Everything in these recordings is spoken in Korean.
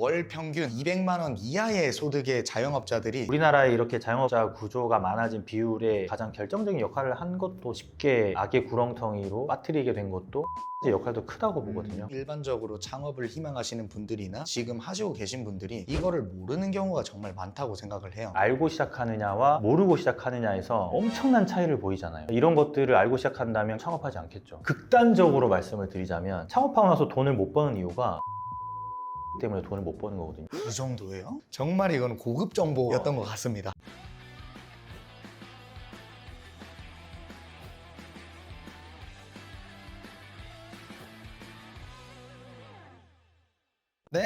월 평균 200만 원 이하의 소득의 자영업자들이 우리나라에 이렇게 자영업자 구조가 많아진 비율에 가장 결정적인 역할을 한 것도 쉽게 악의 구렁텅이로 빠뜨리게 된 것도 역할도 크다고 보거든요. 일반적으로 창업을 희망하시는 분들이나 지금 하시고 계신 분들이 이거를 모르는 경우가 정말 많다고 생각을 해요. 알고 시작하느냐와 모르고 시작하느냐에서 엄청난 차이를 보이잖아요. 이런 것들을 알고 시작한다면 창업하지 않겠죠. 극단적으로 말씀을 드리자면 창업하고 나서 돈을 못 버는 이유가 때문에 돈을 못 버는 거거든요. 그 정도예요? 정말 이건 고급 정보였던 것 같습니다.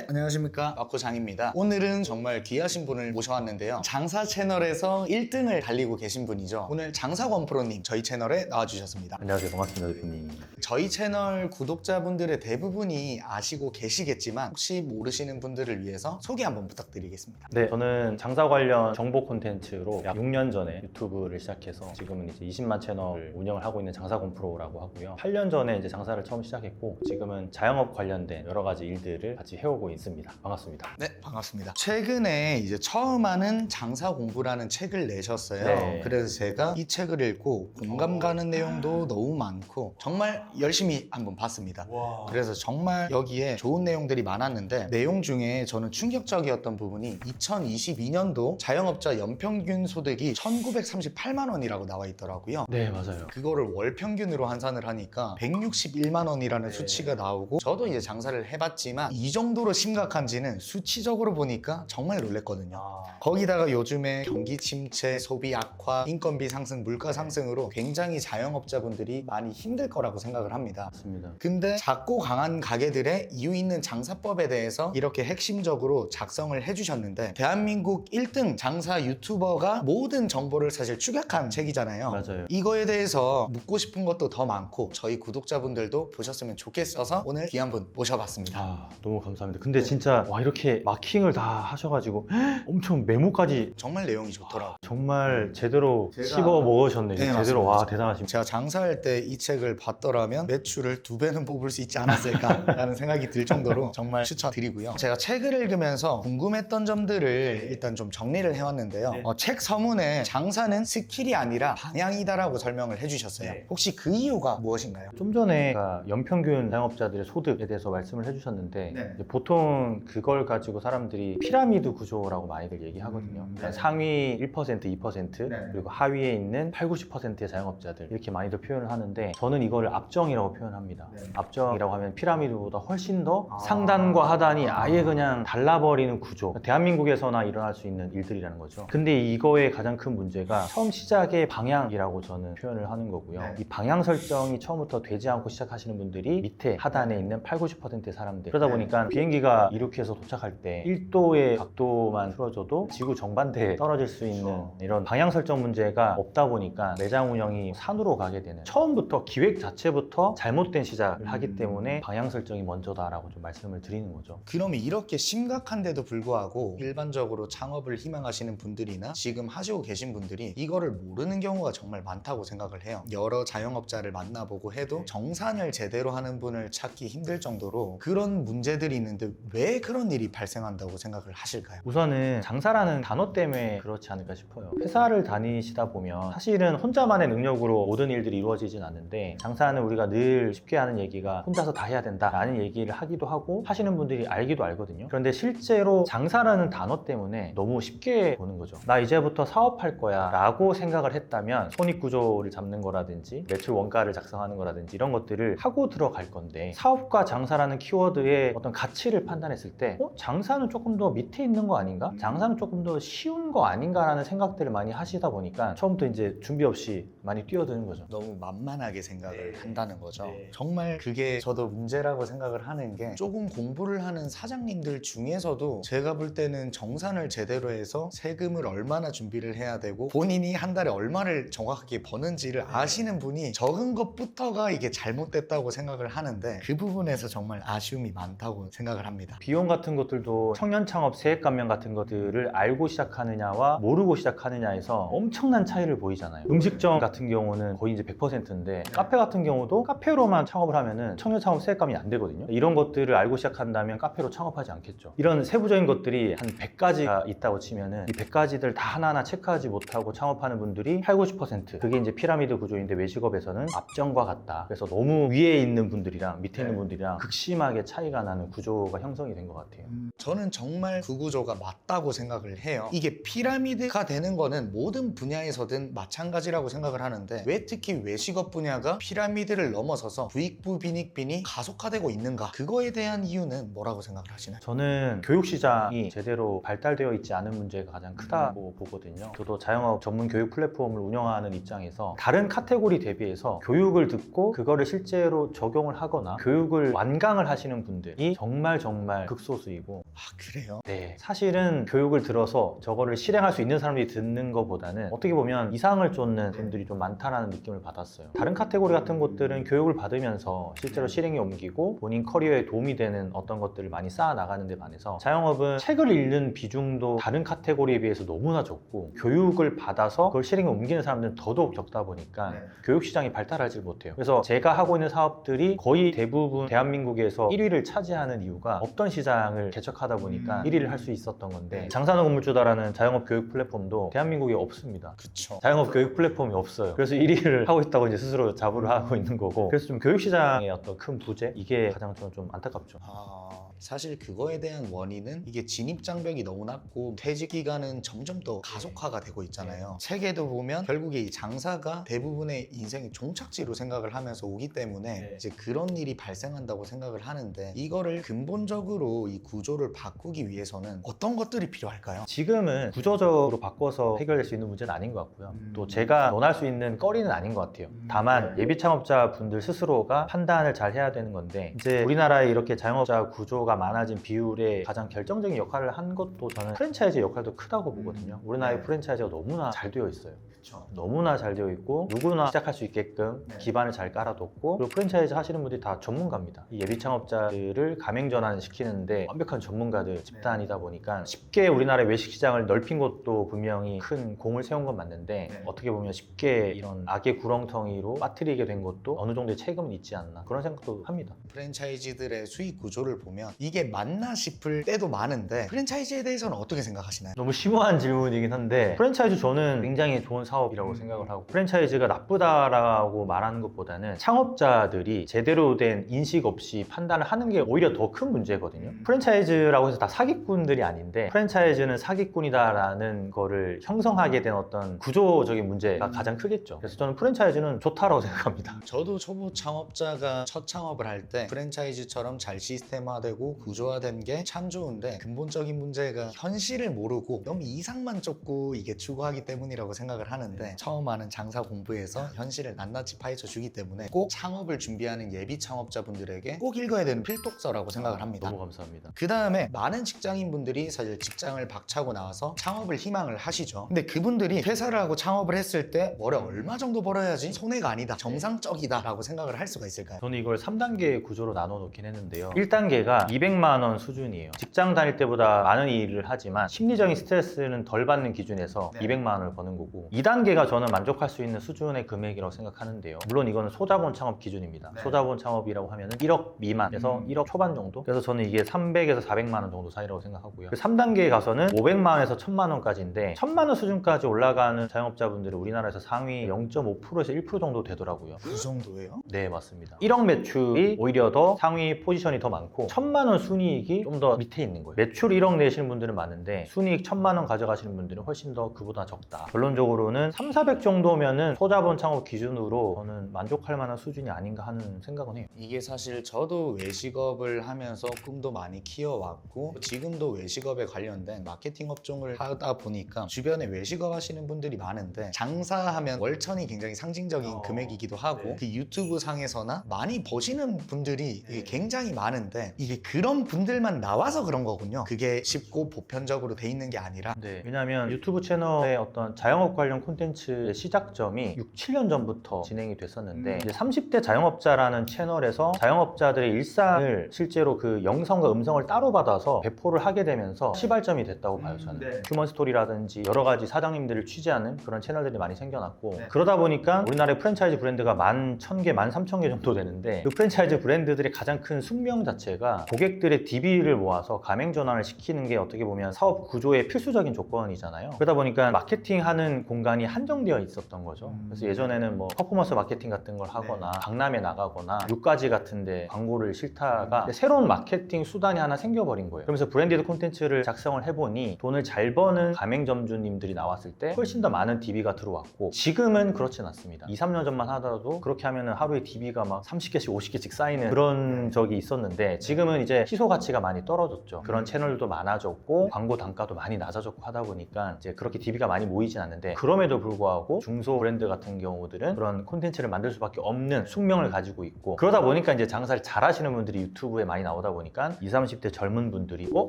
네, 안녕하십니까. 마코장입니다. 오늘은 정말 귀하신 분을 모셔왔는데요. 장사 채널에서 1등을 달리고 계신 분이죠. 오늘 장사권 프로님 저희 채널에 나와주셨습니다. 안녕하세요. 반갑습니다, 대표님. 저희 채널 구독자분들의 대부분이 아시고 계시겠지만 혹시 모르시는 분들을 위해서 소개 한번 부탁드리겠습니다. 네, 저는 장사 관련 정보 콘텐츠로 약 6년 전에 유튜브를 시작해서 지금은 이제 20만 채널 운영을 하고 있는 장사건 프로라고 하고요. 8년 전에 이제 장사를 처음 시작했고 지금은 자영업 관련된 여러 가지 일들을 같이 해오고 있 습니다. 반갑습니다. 네, 반갑습니다. 최근에 이제 처음 하는 장사 공부라는 책을 내셨어요. 네. 그래서 제가 이 책을 읽고 공감 가는 내용도 너무 많고 정말 열심히 한번 봤습니다. 그래서 정말 여기에 좋은 내용들이 많았는데 내용 중에 저는 충격적이었던 부분이 2022년도 자영업자 연평균 소득이 1938만 원이라고 나와 있더라고요. 네, 맞아요. 그거를 월 평균으로 환산을 하니까 161만 원이라는 네. 수치가 나오고 저도 이제 장사를 해봤지만 이 정도로 심각한지는 수치적으로 보니까 정말 놀랬거든요. 거기다가 요즘에 경기 침체, 소비 악화, 인건비 상승, 물가 상승으로 굉장히 자영업자분들이 많이 힘들 거라고 생각을 합니다. 맞습니다. 근데 작고 강한 가게들의 이유 있는 장사법에 대해서 이렇게 핵심적으로 작성을 해주셨는데 대한민국 1등 장사 유튜버가 모든 정보를 사실 축약한 책이잖아요. 맞아요. 이거에 대해서 묻고 싶은 것도 더 많고 저희 구독자분들도 보셨으면 좋겠어서 오늘 귀한 분 모셔봤습니다. 아, 너무 감사합니다. 근데 진짜 와 이렇게 마킹을 다 하셔가지고 엄청 메모까지 정말 내용이 좋더라고요. 정말 제대로 제가- 씹어 먹으셨네요. 네, 제대로 맞습니다. 와 대단하십니다. 제가 장사할 때 이 책을 봤더라면 매출을 두 배는 뽑을 수 있지 않았을까라는 생각이 들 정도로 정말 추천드리고요. 제가 책을 읽으면서 궁금했던 점들을 일단 좀 정리를 해왔는데요. 네. 어, 책 서문에 장사는 스킬이 아니라 방향이다라고 설명을 해주셨어요. 네. 혹시 그 이유가 무엇인가요? 좀 전에 연평균 자영업자들의 소득에 대해서 말씀을 해주셨는데 네. 이제 보통 그걸 가지고 사람들이 피라미드 구조라고 많이들 얘기하거든요. 음, 그러니까 네. 상위 1%, 2% 네. 그리고 하위에 있는 8, 90%의 자영업자들 이렇게 많이들 표현을 하는데 저는 이걸 압정이라고 표현합니다. 네. 압정이라고 하면 피라미드보다 훨씬 더 아. 상단과 하단이 아예 그냥 달라버리는 구조. 대한민국에서나 일어날 수 있는 일들이라는 거죠. 근데 이거의 가장 큰 문제가 처음 시작의 방향이라고 저는 표현을 하는 거고요. 네. 이 방향 설정이 처음부터 되지 않고 시작하시는 분들이 밑에 하단에 있는 8, 90%의 사람들. 그러다 네. 보니까 비행기가 이륙해서 도착할 때 1도의 각도만 틀어져도 지구 정반대에 떨어질 수 있는 그렇죠. 이런 방향 설정 문제가 없다 보니까 매장 운영이 산으로 가게 되는 처음부터 기획 자체부터 잘못된 시작을 하기 음. 때문에 방향 설정이 먼저다라고 좀 말씀을 드리는 거죠. 그러면 이렇게 심각한데도 불구하고 일반적으로 창업을 희망하시는 분들이나 지금 하시고 계신 분들이 이거를 모르는 경우가 정말 많다고 생각을 해요. 여러 자영업자를 만나보고 해도 네. 정산을 제대로 하는 분을 찾기 힘들 정도로 그런 문제들이 있는데 왜 그런 일이 발생한다고 생각을 하실까요? 우선은 장사라는 단어 때문에 그렇지 않을까 싶어요. 회사를 다니시다 보면 사실은 혼자만의 능력으로 모든 일들이 이루어지진 않는데 장사는 우리가 늘 쉽게 하는 얘기가 혼자서 다 해야 된다라는 얘기를 하기도 하고 하시는 분들이 알기도 알거든요. 그런데 실제로 장사라는 단어 때문에 너무 쉽게 보는 거죠. 나 이제부터 사업할 거야 라고 생각을 했다면 손익 구조를 잡는 거라든지 매출 원가를 작성하는 거라든지 이런 것들을 하고 들어갈 건데 사업과 장사라는 키워드의 어떤 가치를 판단했을 때 어? 장사는 조금 더 밑에 있는 거 아닌가? 장사는 조금 더 쉬운 거 아닌가라는 생각들을 많이 하시다 보니까 처음부터 이제 준비 없이 많이 뛰어드는 거죠. 너무 만만하게 생각을 네. 한다는 거죠. 네. 정말 그게 저도 문제라고 생각을 하는 게 조금 공부를 하는 사장님들 중에서도 제가 볼 때는 정산을 제대로 해서 세금을 얼마나 준비를 해야 되고 본인이 한 달에 얼마를 정확하게 버는지를 아시는 분이 적은 것부터가 이게 잘못됐다고 생각을 하는데 그 부분에서 정말 아쉬움이 많다고 생각을 합니다. 합니다. 비용 같은 것들도 청년 창업 세액 감면 같은 것들을 알고 시작하느냐와 모르고 시작하느냐에서 엄청난 차이를 보이잖아요. 음식점 같은 경우는 거의 이제 100%인데 카페 같은 경우도 카페로만 창업을 하면은 청년 창업 세액 감면이 안 되거든요. 이런 것들을 알고 시작한다면 카페로 창업하지 않겠죠. 이런 세부적인 것들이 한 100가지가 있다고 치면은 이 100가지들 다 하나하나 체크하지 못하고 창업하는 분들이 8, 90% 그게 이제 피라미드 구조인데 외식업에서는 앞전과 같다. 그래서 너무 위에 있는 분들이랑 밑에 있는 분들이랑 극심하게 차이가 나는 구조가 형성이 된 것 같아요. 저는 정말 그 구조가 맞다고 생각을 해요. 이게 피라미드가 되는 거는 모든 분야에서든 마찬가지라고 생각을 하는데 왜 특히 외식업 분야가 피라미드를 넘어서서 부익부 빈익빈이 가속화되고 있는가? 그거에 대한 이유는 뭐라고 생각을 하시나요? 저는 교육 시장이 제대로 발달되어 있지 않은 문제가 가장 크다고 보거든요. 저도 자영업 전문 교육 플랫폼을 운영하는 입장에서 다른 카테고리 대비해서 교육을 듣고 그거를 실제로 적용을 하거나 교육을 완강을 하시는 분들이 정말 정말 극소수이고 아 그래요? 네, 사실은 교육을 들어서 저거를 실행할 수 있는 사람들이 듣는 것보다는 어떻게 보면 이상을 쫓는 분들이 좀 많다라는 느낌을 받았어요. 다른 카테고리 같은 곳들은 교육을 받으면서 실제로 실행에 옮기고 본인 커리어에 도움이 되는 어떤 것들을 많이 쌓아 나가는 데 반해서 자영업은 책을 읽는 비중도 다른 카테고리에 비해서 너무나 적고 교육을 받아서 그걸 실행에 옮기는 사람들은 더더욱 적다 보니까 네. 교육 시장이 발달하지 못해요. 그래서 제가 하고 있는 사업들이 거의 대부분 대한민국에서 1위를 차지하는 이유가 없던 시장을 개척하다 보니까 음. 1위를 할 수 있었던 건데 네. 장산호 건물주다라는 자영업 교육 플랫폼도 대한민국에 없습니다. 그쵸. 자영업 교육 플랫폼이 없어요. 그래서 1위를 하고 있다고 이제 스스로 자부를 하고 있는 거고. 그래서 좀 교육 시장의 어떤 큰 부재? 이게 가장 저는 좀 안타깝죠. 아, 사실 그거에 대한 원인은 이게 진입 장벽이 너무 낮고 퇴직 기간은 점점 더 가속화가 되고 있잖아요. 책에도 보면 결국에 이 장사가 대부분의 인생의 종착지로 생각을 하면서 오기 때문에 네. 이제 그런 일이 발생한다고 생각을 하는데 이거를 근본적으로 이 구조를 바꾸기 위해서는 어떤 것들이 필요할까요? 지금은 구조적으로 바꿔서 해결될 수 있는 문제는 아닌 것 같고요. 음. 또 제가 논할 수 있는 거리는 아닌 것 같아요. 음. 다만 예비 창업자 분들 스스로가 판단을 잘 해야 되는 건데 이제 우리나라에 이렇게 자영업자 구조가 많아진 비율에 가장 결정적인 역할을 한 것도 저는 프랜차이즈 역할도 크다고 보거든요. 우리나라의 네. 프랜차이즈가 너무나 잘 되어 있어요. 그렇죠. 너무나 잘 되어 있고 누구나 시작할 수 있게끔 네. 기반을 잘 깔아뒀고 그리고 프랜차이즈 하시는 분들이 다 전문가입니다. 이 예비 창업자들을 가맹 전환 시키는데 완벽한 전문가들 집단이다 보니까 쉽게 우리나라의 외식 시장을 넓힌 것도 분명히 큰 공을 세운 건 맞는데 네. 어떻게 보면 쉽게 이런 악의 구렁텅이로 빠뜨리게 된 것도 어느 정도의 책임은 있지 않나 그런 생각도 합니다. 프랜차이즈들의 수익 구조를 보면 이게 맞나 싶을 때도 많은데 프랜차이즈에 대해서는 어떻게 생각하시나요? 너무 심오한 질문이긴 한데 프랜차이즈 저는 굉장히 좋은 사 업이라고 음. 생각을 하고 프랜차이즈가 나쁘다라고 말하는 것보다는 창업자들이 제대로 된 인식 없이 판단을 하는 게 오히려 더 큰 문제거든요. 음. 프랜차이즈라고 해서 다 사기꾼들이 아닌데 프랜차이즈는 사기꾼이다라는 거를 형성하게 된 어떤 구조적인 문제가 음. 가장 크겠죠. 그래서 저는 프랜차이즈는 좋다라고 생각합니다. 저도 초보 창업자가 첫 창업을 할 때 프랜차이즈처럼 잘 시스템화되고 구조화된 게 참 좋은데 근본적인 문제가 현실을 모르고 너무 이상만 쫓고 이게 추구하기 때문이라고 생각을 하는 데 처음 하는 장사 공부에서 현실을 낱낱이 파헤쳐 주기 때문에 꼭 창업을 준비하는 예비 창업자분들에게 꼭 읽어야 되는 필독서라고 생각을 합니다. 너무 감사합니다. 그 다음에 많은 직장인 분들이 사실 직장을 박차고 나와서 창업을 희망을 하시죠. 근데 그분들이 회사를 하고 창업을 했을 때 월에 얼마 정도 벌어야지 손해가 아니다, 정상적이다 라고 생각을 할 수가 있을까요? 저는 이걸 3단계 구조로 나눠 놓긴 했는데요. 1단계가 200만 원 수준이에요. 직장 다닐 때보다 많은 일을 하지만 심리적인 스트레스는 덜 받는 기준에서 네. 200만 원을 버는 거고 2단계 가 저는 만족할 수 있는 수준의 금액이라고 생각하는데요. 물론 이거는 소자본 창업 기준입니다. 네. 소자본 창업이라고 하면은 1억 미만에서 음. 1억 초반 정도? 그래서 저는 이게 300에서 400만 원 정도 사이라고 생각하고요. 3단계에 가서는 500만 원에서 1000만 원까지인데 1000만 원 수준까지 올라가는 자영업자분들은 우리나라에서 상위 0.5%에서 1% 정도 되더라고요. 그 정도예요? 네 맞습니다 1억 매출이 오히려 더 상위 포지션이 더 많고 천만 원 순이익이 좀 더 밑에 있는 거예요 매출 1억 내시는 분들은 많은데 순이익 천만 원 가져가시는 분들은 훨씬 더 그보다 적다 결론적으로는 3, 400 정도면은 소자본 창업 기준으로 저는 만족할 만한 수준이 아닌가 하는 생각은 해요 이게 사실 저도 외식업을 하면서 꿈도 많이 키워왔고 지금도 외식업에 관련된 마케팅 업종을 하다 보니까 주변에 외식업 하시는 분들이 많은데 장사하면 월천이 굉장히 상징적인 어, 금액이기도 하고 네. 그 유튜브 상에서나 많이 버시는 분들이 이게 굉장히 많은데 이게 그런 분들만 나와서 그런 거군요. 그게 쉽고 보편적으로 돼 있는 게 아니라 네. 왜냐하면 유튜브 채널의 어떤 자영업 관련 콘텐츠의 시작점이 6, 7년 전부터 진행이 됐었는데 음. 이제 30대 자영업자라는 채널에서 자영업자들의 일상을 실제로 그 영상과 음성을 따로 받아서 배포를 하게 되면서 시발점이 됐다고 봐요 저는. 네. 휴먼 스토리라든지 여러 가지 사장님들을 취재하는 그런 채널들이 많이 생겨났고 네. 그러다 보니까 우리나라의 프랜차이즈 브랜드가 만 천 개, 만 삼천 개 정도 되는데 그 프랜차이즈 브랜드들의 가장 큰 숙명 자체가 고객들의 DB를 모아서 가맹 전환을 시키는 게 어떻게 보면 사업 구조의 필수적인 조건이잖아요. 그러다 보니까 마케팅하는 공간 이 한정되어 있었던 거죠. 음. 그래서 예전에는 뭐 퍼포먼스 마케팅 같은 걸 하거나 강남에 나가거나 육가지 같은데 광고를 실타가 근데 새로운 마케팅 수단이 하나 생겨버린 거예요. 그러면서 브랜디드 콘텐츠를 작성을 해보니 돈을 잘 버는 가맹점주님들이 나왔을 때 훨씬 더 많은 DB가 들어왔고 지금은 그렇진 않습니다. 2, 3년 전만 하더라도 그렇게 하면 하루에 DB가 막 30개씩, 50개씩 쌓이는 그런 적이 있었는데 지금은 이제 희소 가치가 많이 떨어졌죠. 그런 채널도 많아졌고 광고 단가도 많이 낮아졌고 하다 보니까 이제 그렇게 DB가 많이 모이진 않는데 그럼에도 불구하고 중소 브랜드 같은 경우들은 그런 콘텐츠를 만들 수밖에 없는 숙명을 가지고 있고 그러다 보니까 이제 장사를 잘 하시는 분들이 유튜브에 많이 나오다 보니까 20, 30대 젊은 분들이 어?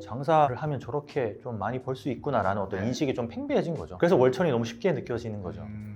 장사를 하면 저렇게 좀 많이 벌 수 있구나라는 어떤 인식이 좀 팽배해진 거죠. 그래서 월천이 너무 쉽게 느껴지는 거죠. 음.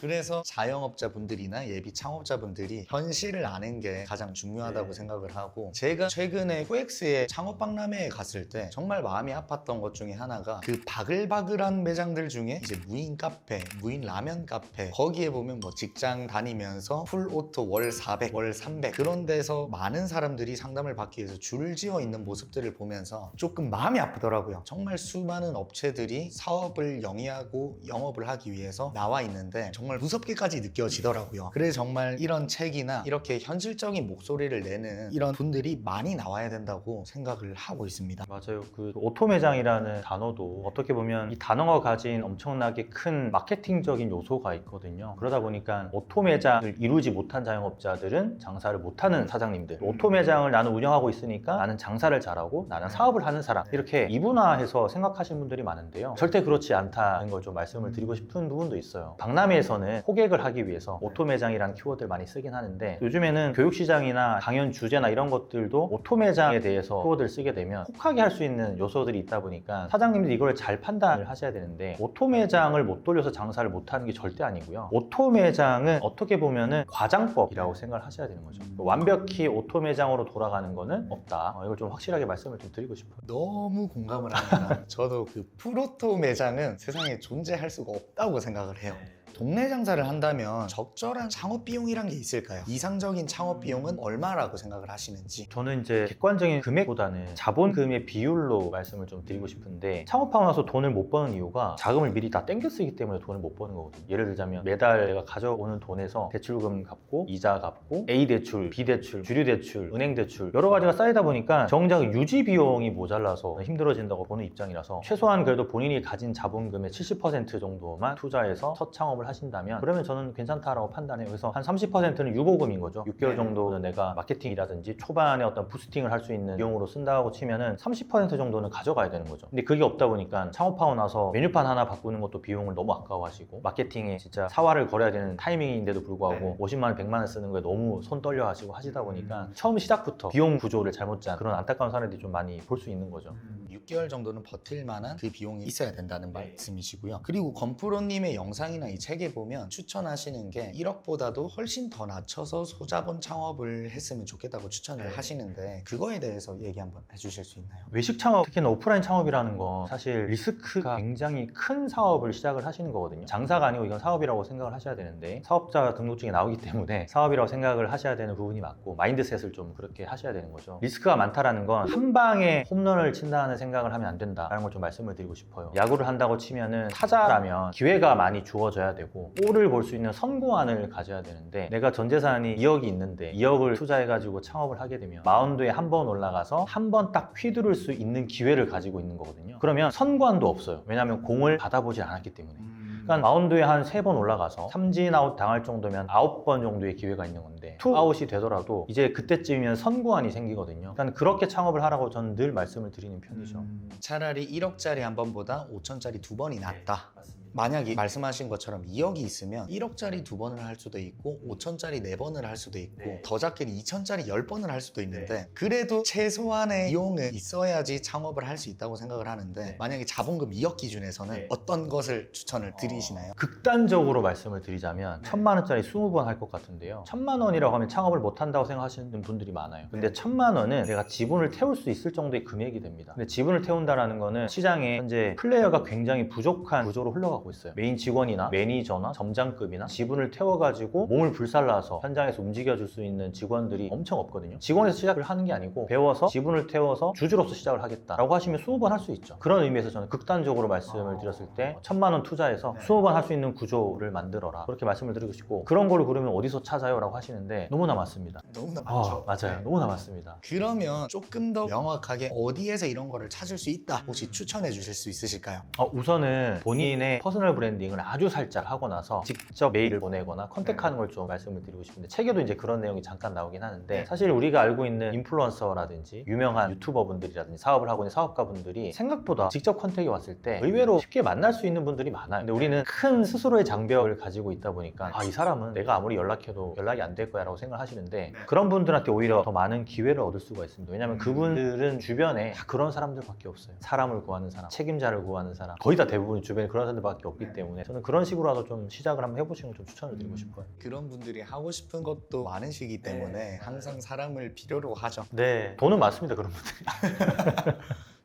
그래서 자영업자분들이나 예비 창업자분들이 현실을 아는 게 가장 중요하다고 네. 생각을 하고 제가 최근에 코엑스의 창업박람회에 갔을 때 정말 마음이 아팠던 것 중에 하나가 그 바글바글한 매장들 중에 이제 무인 카페, 무인 라면 카페 거기에 보면 뭐 직장 다니면서 풀 오토 월 400, 월 300 그런 데서 많은 사람들이 상담을 받기 위해서 줄을 지어 있는 모습들을 보면서 조금 마음이 아프더라고요. 정말 수많은 업체들이 사업을 영위하고 영업을 하기 위해서 나와 있는데 정말 무섭게까지 느껴지더라고요. 그래서 정말 이런 책이나 이렇게 현실적인 목소리를 내는 이런 분들이 많이 나와야 된다고 생각을 하고 있습니다. 맞아요. 그 오토 매장이라는 단어도 어떻게 보면 이 단어가 가진 엄청나게 큰 마 케팅적인 요소가 있거든요. 그러다 보니까 오토 매장을 이루지 못한 자영업자들은 장사를 못하는 사장님들. 오토 매장을 나는 운영하고 있으니까 나는 장사를 잘하고 나는 사업을 하는 사람. 이렇게 이분화해서 생각하시는 분들이 많은데요. 절대 그렇지 않다는 걸 좀 말씀을 드리고 싶은 부분도 있어요. 박람회에서는 호객을 하기 위해서 오토 매장이라는 키워드를 많이 쓰긴 하는데 요즘에는 교육 시장이나 강연 주제나 이런 것들도 오토 매장에 대해서 키워드를 쓰게 되면 혹하게 할 수 있는 요소들이 있다 보니까 사장님들이 이걸 잘 판단을 하셔야 되는데 오토 매장을 못 돌려서 장사를 못 하는 게 절대 아니고요. 오토 매장은 어떻게 보면은 과장법이라고 생각을 하셔야 되는 거죠. 완벽히 오토 매장으로 돌아가는 거는 없다. 어, 이걸 좀 확실하게 말씀을 좀 드리고 싶어요. 너무 공감을 합니다. 저도 그 프로토 매장은 세상에 존재할 수가 없다고 생각을 해요. 동네 장사를 한다면 적절한 창업 비용이란 게 있을까요? 이상적인 창업 비용은 얼마라고 생각을 하시는지. 저는 이제 객관적인 금액보다는 자본금의 비율로 말씀을 좀 드리고 싶은데 창업하고 나서 돈을 못 버는 이유가 자금을 미리 다 땡겨 쓰기 때문에 돈을 못 버는 거거든요. 예를 들자면 매달 내가 가져오는 돈에서 대출금 갚고 이자 갚고 A 대출, B 대출, 주류 대출, 은행 대출 여러 가지가 쌓이다 보니까 정작 유지 비용이 모자라서 힘들어진다고 보는 입장이라서 최소한 그래도 본인이 가진 자본금의 70% 정도만 투자해서 첫 창업을 하신다면 그러면 저는 괜찮다라고 판단해요. 그래서 한 30%는 유보금인 거죠. 6개월 정도는 내가 마케팅이라든지 초반에 어떤 부스팅을 할 수 있는 비용으로 쓴다고 치면은 30% 정도는 가져가야 되는 거죠. 근데 그게 없다 보니까 창업하고 나서 메뉴판 하나 바꾸는 것도 비용을 너무 아까워하시고 마케팅에 진짜 사활을 걸어야 되는 타이밍인데도 불구하고 50만 원, 100만 원 쓰는 거에 너무 손 떨려 하시고 하시다 보니까 처음 시작부터 비용 구조를 잘못 짠 그런 안타까운 사례들이 좀 많이 볼 수 있는 거죠. 6개월 정도는 버틸 만한 그 비용이 있어야 된다는 말씀이시고요. 그리고 건프로님의 영상이나 이책 에 보면 추천하시는 게 1억보다도 훨씬 더 낮춰서 소자본 창업을 했으면 좋겠다고 추천을 네. 하시는데 그거에 대해서 얘기 한번 해주실 수 있나요? 외식 창업, 특히나 오프라인 창업이라는 건 사실 리스크가 굉장히 큰 사업을 시작을 하시는 거거든요. 장사가 아니고 이건 사업이라고 생각을 하셔야 되는데 사업자 등록증이 나오기 때문에 사업이라고 생각을 하셔야 되는 부분이 맞고 마인드셋을 좀 그렇게 하셔야 되는 거죠. 리스크가 많다라는 건 한 방에 홈런을 친다는 생각을 하면 안 된다라는 걸 좀 말씀을 드리고 싶어요. 야구를 한다고 치면은 타자라면 기회가 많이 주어져야 되고 볼을 볼 수 있는 선고안을 가져야 되는데 내가 전 재산이 2억이 있는데 2억을 투자해가지고 창업을 하게 되면 마운드에 한 번 올라가서 한 번 딱 휘두를 수 있는 기회를 가지고 있는 거거든요. 그러면 선고안도 없어요. 왜냐하면 공을 받아보지 않았기 때문에. 그러니까 마운드에 한 세 번 올라가서 삼진 아웃 당할 정도면 아홉 번 정도의 기회가 있는 건데 투 아웃이 되더라도 이제 그때쯤이면 선고안이 생기거든요. 그러니까 그렇게 창업을 하라고 저는 늘 말씀을 드리는 편이죠. 차라리 1억짜리 한 번보다 5천짜리 두 번이 낫다. 맞습니다. 만약에 말씀하신 것처럼 2억이 있으면 1억짜리 두 번을 할 수도 있고 5천짜리 네 번을 할 수도 있고 네. 더 작게 2천짜리 10번을 할 수도 있는데 그래도 최소한의 비용은 있어야지 창업을 할 수 있다고 생각을 하는데 네. 만약에 자본금 2억 기준에서는 네. 어떤 것을 추천을 드리시나요? 극단적으로 말씀을 드리자면 네. 천만 원짜리 20번 할 것 같은데요. 천만 원이라고 하면 창업을 못 한다고 생각하시는 분들이 많아요. 근데 천만 원은 내가 지분을 태울 수 있을 정도의 금액이 됩니다. 근데 지분을 태운다라는 거는 시장에 현재 플레이어가 굉장히 부족한 구조로 흘러가고 있어요. 메인 직원이나 매니저나 점장급이나 지분을 태워가지고 몸을 불살라서 현장에서 움직여줄 수 있는 직원들이 엄청 없거든요. 직원에서 시작을 하는 게 아니고 배워서 지분을 태워서 주주로서 시작을 하겠다라고 하시면 20번 할 수 있죠. 그런 의미에서 저는 극단적으로 말씀을 드렸을 때 천만 원 투자해서 네. 20번 할 수 있는 구조를 만들어라. 그렇게 말씀을 드리고 싶고 그런 걸 그러면 어디서 찾아요? 라고 하시는데 너무나 많습니다. 너무나 아, 많죠. 맞아요. 네. 너무나 많습니다. 그러면 조금 더 명확하게 어디에서 이런 거를 찾을 수 있다 혹시 추천해 주실 수 있으실까요? 어, 우선은 본인의 퍼스널 브랜딩을 아주 살짝 하고 나서 직접 메일을 보내거나 컨택하는 걸 좀 말씀을 드리고 싶은데 책에도 이제 그런 내용이 잠깐 나오긴 하는데 네. 사실 우리가 알고 있는 인플루언서라든지 유명한 유튜버분들이라든지 사업을 하고 있는 사업가분들이 생각보다 직접 컨택이 왔을 때 의외로 쉽게 만날 수 있는 분들이 많아요. 근데 우리는 큰 스스로의 장벽을 가지고 있다 보니까 아, 이 사람은 내가 아무리 연락해도 연락이 안 될 거야 라고 생각을 하시는데 그런 분들한테 오히려 더 많은 기회를 얻을 수가 있습니다. 왜냐하면 그분들은 주변에 다 그런 사람들밖에 없어요. 사람을 구하는 사람, 책임자를 구하는 사람 거의 다 대부분 주변에 그런 사람들 밖에 없기 때문에 저는 그런 식으로라도 좀 시작을 한번 해보시는 걸 좀 추천을 드리고 싶어요. 그런 분들이 하고 싶은 것도 많으시기 때문에 네. 항상 사람을 필요로 하죠. 네, 돈은 많습니다 그런 분들이.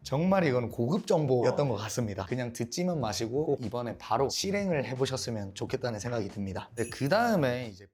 정말 이건 고급 정보였던 것 같습니다. 그냥 듣지만 마시고 이번에 바로 실행을 해보셨으면 좋겠다는 생각이 듭니다. 네, 그 다음에 이제